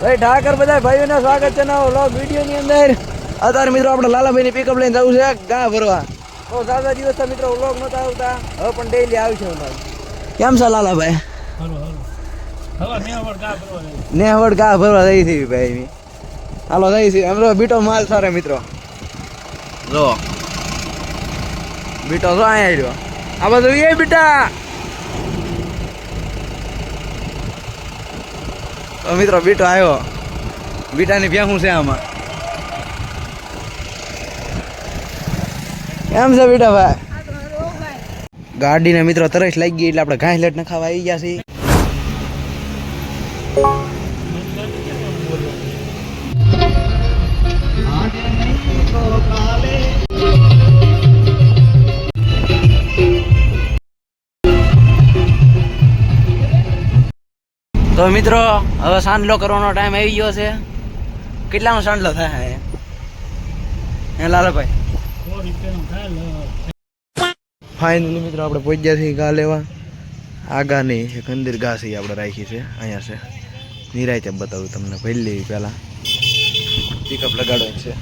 ભાઈ ઠાકર બધા ભાઈઓને સ્વાગત છે નવો વ્લોગ વિડીયોની અંદર. અત્યારે મિત્રો આપણે લાલાભાઈની પિકઅપ લઈને જવું છે ગા ભરવા. બહુ સાદા દિવસ મિત્રો વ્લોગ નહોતા આવતા હવે પણ ડેઈલી આવશે અમારે. કેમ છે લાલાભાઈ? નેહવડ ગા ભરવા જઈ થઈ ભાઈ હાલો જઈ છે એમ બીટો માલ સારા મિત્રો. જો. બીટો જો અહીંયા આવ્યો. આ બધું એ બીટા. મિત્રો, બીટો આવ્યો. બીટાની ભેહું છે આમાં. કેમ છે બીટા ભાઈ? ગાડીને મિત્રો તરસ લાગી ગઈ એટલે આપણે ઘાસ લેટ ન ખાવા આવી ગયા છીએ. તો મિત્રો હવે સાંડલો કરવાનો ટાઈમ આવી ગયો છે. કેટલાનો સાંડલો થાય હે લાલાભાઈ ફાઇનલી મિત્રો આપણે પહોંચ્યા છીએ ગા લેવા. આગાની નહીં એક અંદર ગા છે આપણે રાખી છે અહીંયા છે. નિરાયતે બતાવું તમને પહેલી પહેલાં. પિકઅપ લગાડો છે.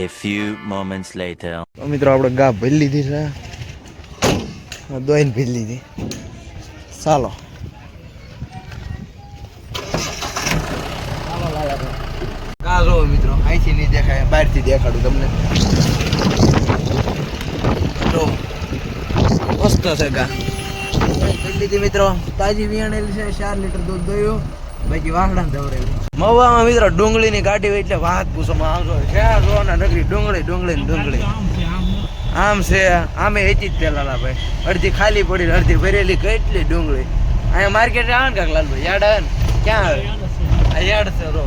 એ ફ્યુ મોમેન્ટ્સ લેટર તો મિત્રો આપણે ગા ભરી લીધી છે. દોઈન ભરી લીધી. ચાલો. જો મિત્રો, અહીંથી નહીં દેખાય, બહારથી દેખાડું તમને. જો મસ્ત છે ગા. ઠંડીથી મિત્રો, તાજી વિયાણેલી છે, ચાર લીટર દૂધ દોયું. બાકી વાંગડા ધવરેલું મવામાં મિત્રો, ડુંગળીની ગાડી હોય એટલે વાત પૂછવામાં આવજો. રો ના નગરી ડુંગળી ડુંગળી ને ડુંગળી. આમ છે, આમે એચી જ પેલા ભાઈ. અડધી ખાલી પડી અડધી ભરેલી, કેટલી ડુંગળી. અહીંયા માર્કેટ આવે ને કાક લાલભાઈ? યાડ આવે ને? ક્યાં આવે? આ છે, રો.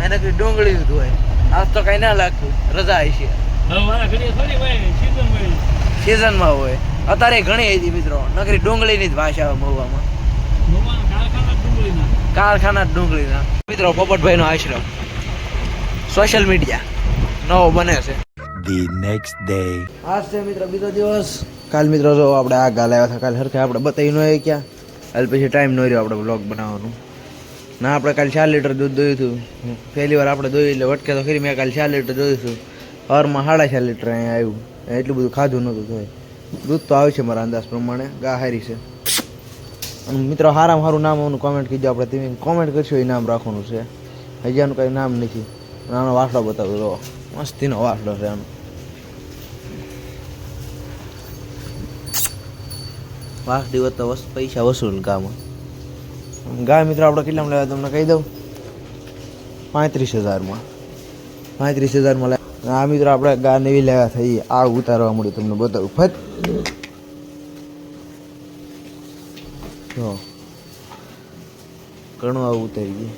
આ કઈ ડુંગળી જ હોય. આજ તો કઈ ના લાગતું રજા આવી છે. સિઝનમાં હોય અત્યારે ઘણી હતી મિત્રો. નકરી ડુંગળીની જ ભાષા મહુવામાં કારખાના ડુંગળીના. મિત્રો પોપટભાઈનો આશ્રમ. સોશિયલ મીડિયા નવો બને છે. ધી નેક્સ્ટ ડે આજ છે મિત્ર બીજો દિવસ. કાલ મિત્રો જો આપણે આ ગાલ આવ્યા હતા કાલ હરખે આપણે બતાવી ન આવી ક્યાં. હાલ પછી ટાઈમ ન રહ્યો આપણે બ્લોગ બનાવવાનું. ના, આપણે કાલે ચાર લીટર દૂધ દોયું હતું. પહેલી વાર આપણે દોયું એટલે વટકે તો ખરી, મેં કાલ ચાર લીટર દોયું હતું. હવારમાં સાડા ચાર લીટર અહીંયા આવ્યું. એટલું બધું ખાધું નહોતું થાય દૂધ તો આવે છે મારા અંદાજ પ્રમાણે. ગા હારી છે. અને મિત્રો સારામાં સારું નામ એનું કોમેન્ટ કીધું આપણે. તમે કોમેન્ટ કરશો એ નામ રાખવાનું છે. હજી આનું કંઈ નામ નથી. આનો વાસડો બતાવ્યો જો. મસ્તીનો વાસડો છે આનો. વાસ દિવસ તો પૈસા વસૂલ ગામાં ગાય મિત્રો આપણે કેટલામાં લેવા તમને કહી દઉં? પાંત્રીસ હજારમાં. પાંત્રીસ હજારમાં લે આ મિત્રો આપણે ગા નવી લેવા થઈ. આ ઉતારવા મળ્યું તમને બતાવું. ફત જો. ઘણું આવું ઉતારી ગયું.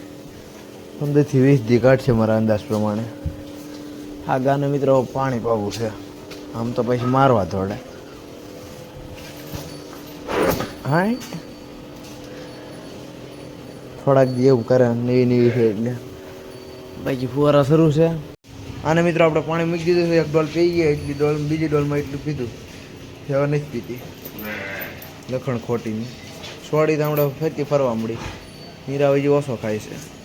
પંદરથી વીસ દી કાઢશે મારા અંદાજ પ્રમાણે. આ ગાને મિત્રો પાણી પાવું છે. આમ તો પછી મારવા થોડે હા થોડાક દી એવું કરે નવી નવી છે એટલે. બાકી ફુવારા શરૂ છે. આને મિત્રો આપણે પાણી મૂકી દીધું છે એક ડોલ પી ગયા એટલી ડોલ બીજી ડોલમાં એટલું પીધું. સેવા નથી પીતી. લખણ ખોટીની. સોડી તો હમણાં ફરતી ફરવા મળી. નીરા હજી ઓછો ખાય છે.